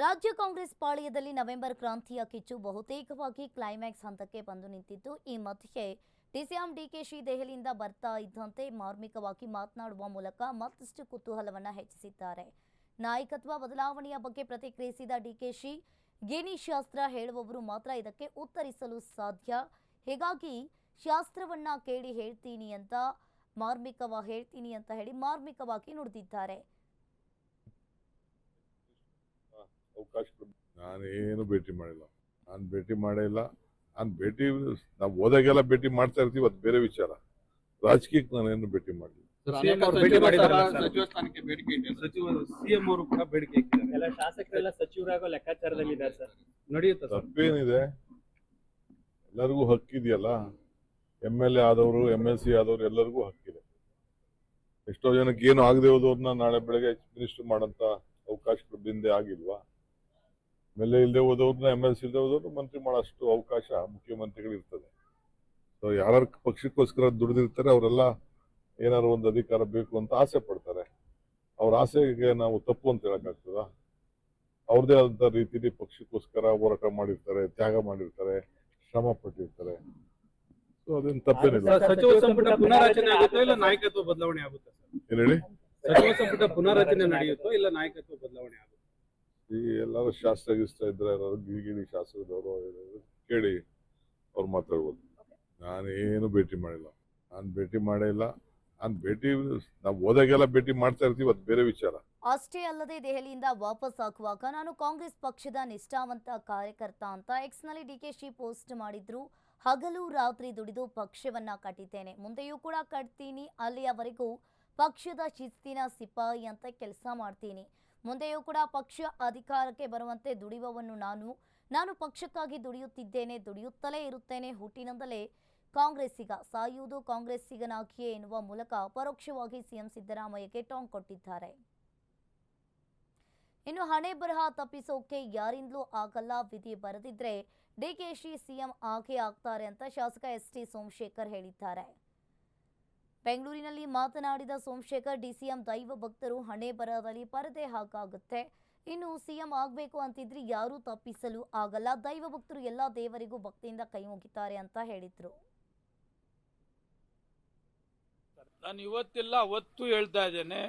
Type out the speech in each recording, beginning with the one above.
ರಾಜ್ಯ ಕಾಂಗ್ರೆಸ್ ಪಾಳ್ಯದಲ್ಲಿ ನವೆಂಬರ್ ಕ್ರಾಂತಿಯ ಕಿಚ್ಚು ಬಹುತೇಕವಾಗಿ ಕ್ಲೈಮ್ಯಾಕ್ಸ್ ಹಂತಕ್ಕೆ ಬಂದು ನಿಂತಿದ್ದು ಈ ಮಧ್ಯೆ ಡಿಸಿಎಂ ಡಿಕೆಶಿ ದೆಹಲಿಯಿಂದ ಬರ್ತಾ ಇದ್ದಂತೆ ಮಾರ್ಮಿಕವಾಗಿ ಮಾತನಾಡುವ ಮೂಲಕ ಮತ್ತಷ್ಟು ಕುತೂಹಲವನ್ನ ಹೆಚ್ಚಿಸಿದ್ದಾರೆ. ನಾಯಕತ್ವ ಬದಲಾವಣೆಯ ಬಗ್ಗೆ ಪ್ರತಿಕ್ರಿಯಿಸಿದ ಡಿಕೆಶಿ ಗೇಣಿ ಶಾಸ್ತ್ರ ಹೇಳುವವರು ಮಾತ್ರ ಇದಕ್ಕೆ ಉತ್ತರಿಸಲು ಸಾಧ್ಯ. ಹೀಗಾಗಿ ಶಾಸ್ತ್ರವನ್ನ ಕೇಳಿ ಹೇಳ್ತೀನಿ ಅಂತ ಮಾರ್ಮಿಕವ ಹೇಳ್ತೀನಿ ಅಂತ ಹೇಳಿ ಮಾರ್ಮಿಕವಾಗಿ ನುಡಿದಿದ್ದಾರೆ. ಅವಕಾಶ ಕೊಡ್- ನಾನೇನು ಭೇಟಿ ಮಾಡಿಲ್ಲ. ನಾನು ಭೇಟಿ ಮಾಡೇ ಇಲ್ಲ. ನಾನು ಭೇಟಿ ನಾವು ಹೋದಾಗೆಲ್ಲ ಭೇಟಿ ಮಾಡ್ತಾ ಇರ್ತೀವಿ ಅದು ಬೇರೆ ವಿಚಾರ. ರಾಜಕೀಯಕ್ಕೆ ನಾನೇನು ಭೇಟಿ ಮಾಡಿಲ್ಲ ಸರ್, ಅವರು ಭೇಟಿ ಸಚಿವ ಮಾಡಿದಾರಲ್ಲ ಸ್ಥಾನ- ಸರ್. ಸ್ಥಾನಕ್ಕೆ ಬೇಡಿಕೆ ಇದೆ. ಸಚಿವ ಸಿಎಂ ಅವರು ಕೂಡ ಬೇಡಿಕೆ ಇಟ್ಟಿದ್ದಾರೆ. ಎಲ್ಲ ಶಾಸಕರೆಲ್ಲ ಸಚಿವರಾಗೋ ಲೆಕ್ಕಾಚಾರದಲ್ಲಿದ್ದಾರೆ ಸರ್. ನಡೆಯುತ್ತೆ ಸರ್? ತಪ್ಪೇನಿದೆ. ಎಲ್ಲರಿಗೂ ಹಕ್ಕಿದೆಯಲ್ಲ ಎಂ ಎಲ್ ಎ ಆದವರು ಎಂ ಎಲ್ ಸಿ ಆದವರು ಎಲ್ಲರಿಗೂ ಹಕ್ಕಿದೆ ಎಷ್ಟೋ ಜನಕ್ಕೆ ಏನು ಆಗದೆ ಹೋದವ್ರನ್ನ ನಾಳೆ ಬೆಳಗ್ಗೆ ಮಿನಿಸ್ಟರ್ ಮಾಡಂತ ಅವಕಾಶಗಳು ಬಿಂದೆ ಆಗಿಲ್ವಾ? ಎಂ ಎಲ್ ಎ ಇಲ್ಲದೆ ಹೋದವ್ರನ್ನ ಎಂ ಎಲ್ ಸಿ ಇಲ್ಲದೆ ಹೋದವ್ರು ಮಂತ್ರಿ ಮಾಡೋಷ್ಟು ಅವಕಾಶ ಮುಖ್ಯಮಂತ್ರಿಗಳು ಇರ್ತದೆ ಸೊ ಯಾರ ಪಕ್ಷಕ್ಕೋಸ್ಕರ ದುಡಿದಿರ್ತಾರೆ ಅವರೆಲ್ಲ ಏನಾದ್ರು ಒಂದು ಅಧಿಕಾರ ಬೇಕು ಅಂತ ಆಸೆ ಪಡ್ತಾರೆ. ಅವ್ರ ಆಸೆಗೆ ನಾವು ತಪ್ಪು ಅಂತ ಹೇಳಕ್ಕಾಗ್ತದ? ಅವ್ರದೇ ಆದಂತ ರೀತಿಯಲ್ಲಿ ಪಕ್ಷಕ್ಕೋಸ್ಕರ ಹೋರಾಟ ಮಾಡಿರ್ತಾರೆ ತ್ಯಾಗ ಮಾಡಿರ್ತಾರೆ ಶ್ರಮ ಪಟ್ಟಿರ್ತಾರೆ. ಸೊ ಅದೇನು ತಪ್ಪೇನಿಲ್ಲ. ಸಚಿವ ಸಂಪುಟ ಪುನರಚನೆ ಆಗುತ್ತೋ ಇಲ್ಲ ನಾಯಕತ್ವ ಬದಲಾವಣೆ ಆಗುತ್ತೆ ಏನ್ ಹೇಳಿ? ಸಚಿವ ಸಂಪುಟ ಪುನರಚನೆ ನಡೆಯುತ್ತೋ ಇಲ್ಲ ನಾಯಕತ್ವ ಬದಲಾವಣೆ ಆಗುತ್ತೆ? ಎಲ್ಲರೂ ಶಾಸ್ತ್ರ ಗಿಸ್ತ್ರ ಇದ್ರೆ ಗಿರಿಗಿರಿ ಶಾಸ್ತ್ರದವರು ಕೇಳಿ ಅವ್ರು ಮಾತಾಡ್ಬೋದು. ನಾನೇನು ಭೇಟಿ ಮಾಡಿಲ್ಲ. ನಾನು ಭೇಟಿ ಮಾಡೇ ಇಲ್ಲ ನಾನು ಭೇಟಿ ನಾವು ಹೋದಾಗೆಲ್ಲ ಭೇಟಿ ಮಾಡ್ತಾ ಇರ್ತೀವಿ ಅದು ಬೇರೆ ವಿಚಾರ. ಅಷ್ಟೇ ಅಲ್ಲದೆ ದೆಹಲಿಯಿಂದ ವಾಪಸ್ ಹಾಕುವಾಗ ನಾನು ಕಾಂಗ್ರೆಸ್ ಪಕ್ಷದ ನಿಷ್ಠಾವಂತ ಕಾರ್ಯಕರ್ತ ಅಂತ ಎಕ್ಸ್ನಲ್ಲಿ ಡಿಕೆಶಿ ಪೋಸ್ಟ್ ಮಾಡಿದ್ರು. ಹಗಲು ರಾತ್ರಿ ದುಡಿದು ಪಕ್ಷವನ್ನ ಕಟ್ಟಿದ್ದೇನೆ. ಮುಂದೆಯೂ ಕೂಡ ಕಟ್ತೀನಿ. ಅಲ್ಲಿಯವರೆಗೂ ಪಕ್ಷದ ಶಿಸ್ತಿನ ಸಿಪಾಯಿ ಅಂತ ಕೆಲಸ ಮಾಡ್ತೀನಿ. ಮುಂದೆಯೂ ಕೂಡ ಪಕ್ಷ ಅಧಿಕಾರಕ್ಕೆ ಬರುವಂತೆ ದುಡಿಯುವವನು ನಾನು. ನಾನು ಪಕ್ಷಕ್ಕಾಗಿ ದುಡಿಯುತ್ತಿದ್ದೇನೆ, ದುಡಿಯುತ್ತಲೇ ಇರುತ್ತೇನೆ. ಹುಟ್ಟಿನಿಂದಲೇ ಕಾಂಗ್ರೆಸ್ಸಿಗ, ಸಾಯುವುದು ಕಾಂಗ್ರೆಸ್ಸಿಗನಾಗಿಯೇ ಎನ್ನುವ ಮೂಲಕ ಪರೋಕ್ಷವಾಗಿ ಸಿಎಂ ಸಿದ್ದರಾಮಯ್ಯಗೆ ಟಾಂಗ್ ಕೊಟ್ಟಿದ್ದಾರೆ. ಇನ್ನು ಹಣೆ ಬರಹ ತಪ್ಪಿಸೋಕೆ ಯಾರಿಂದಲೂ ಆಗಲ್ಲ. ವಿಧಿ ಬರೆದಿದ್ರೆ ಡಿಕೆಶಿ ಸಿಎಂ ಆಗೇ ಆಗ್ತಾರೆ ಅಂತ ಶಾಸಕ ಎಸ್ ಟಿ ಸೋಮಶೇಖರ್ ಹೇಳಿದ್ದಾರೆ. ಬೆಂಗಳೂರಿನಲ್ಲಿ ಮಾತನಾಡಿದ ಸೋಮಶೇಖರ್, ಡಿಸಿಎಂ ದೈವ ಭಕ್ತರು ಹಣೆ ಬರದಲ್ಲಿ ಪರದೆ ಹಾಕಾಗುತ್ತೆ. ಇನ್ನು ಸಿಎಂ ಆಗಬೇಕು ಅಂತಿದ್ರೆ ಯಾರೂ ತಪ್ಪಿಸಲು ಆಗಲ್ಲ. ದೈವ ಭಕ್ತರು ಎಲ್ಲ ದೇವರಿಗೂ ಭಕ್ತಿಯಿಂದ ಕೈ ಮುಗಿತಾರೆ ಅಂತ ಹೇಳಿದ್ರು. ನಾನು ಇವತ್ತೆಲ್ಲ, ಅವತ್ತು ಹೇಳ್ತಾ ಇದ್ದೇನೆ.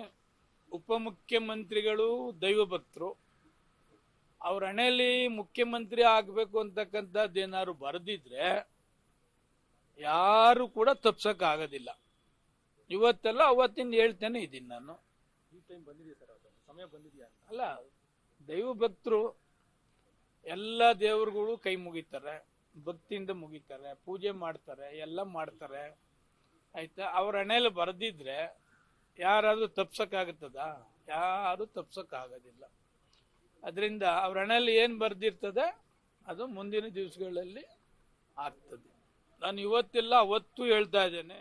ಉಪಮುಖ್ಯಮಂತ್ರಿಗಳು ದೈವ ಭಕ್ತರು. ಅವ್ರ ಹಣೆಯಲ್ಲಿ ಮುಖ್ಯಮಂತ್ರಿ ಆಗಬೇಕು ಅಂತಕ್ಕಂಥದ್ದು ಏನಾದ್ರು ಬರೆದಿದ್ರೆ ಯಾರು ಕೂಡ ತಪ್ಸಕ್ ಆಗೋದಿಲ್ಲ ಇವತ್ತೆಲ್ಲ ಅವತ್ತಿಂದ ಹೇಳ್ತೇನೆ ಇದ್ದೀನಿ ನಾನು. ಸಮಯ ಬಂದಿದೆಯಾ ಅಲ್ಲ ದೈವ ಭಕ್ತರು ಎಲ್ಲ ದೇವರುಗಳು ಕೈ ಮುಗಿತಾರೆ ಭಕ್ತಿಯಿಂದ ಮುಗಿತಾರೆ ಪೂಜೆ ಮಾಡ್ತಾರೆ ಎಲ್ಲ ಮಾಡ್ತಾರೆ. ಆಯ್ತಾ? ಅವ್ರ ಹಣೆಯಲ್ಲಿ ಬರೆದಿದ್ರೆ ಯಾರಾದರೂ ತಪ್ಸಕ್ಕಾಗುತ್ತದ? ಯಾರು ತಪ್ಸಕ್ಕಾಗೋದಿಲ್ಲ. ಅದರಿಂದ ಅವ್ರ ಹಣೆಯಲ್ಲಿ ಏನು ಬರ್ದಿರ್ತದೆ ಅದು ಮುಂದಿನ ದಿವಸಗಳಲ್ಲಿ ಆಗ್ತದೆ. ನಾನು ಇವತ್ತಿಲ್ಲ ಅವತ್ತು ಹೇಳ್ತಾ ಇದ್ದೇನೆ.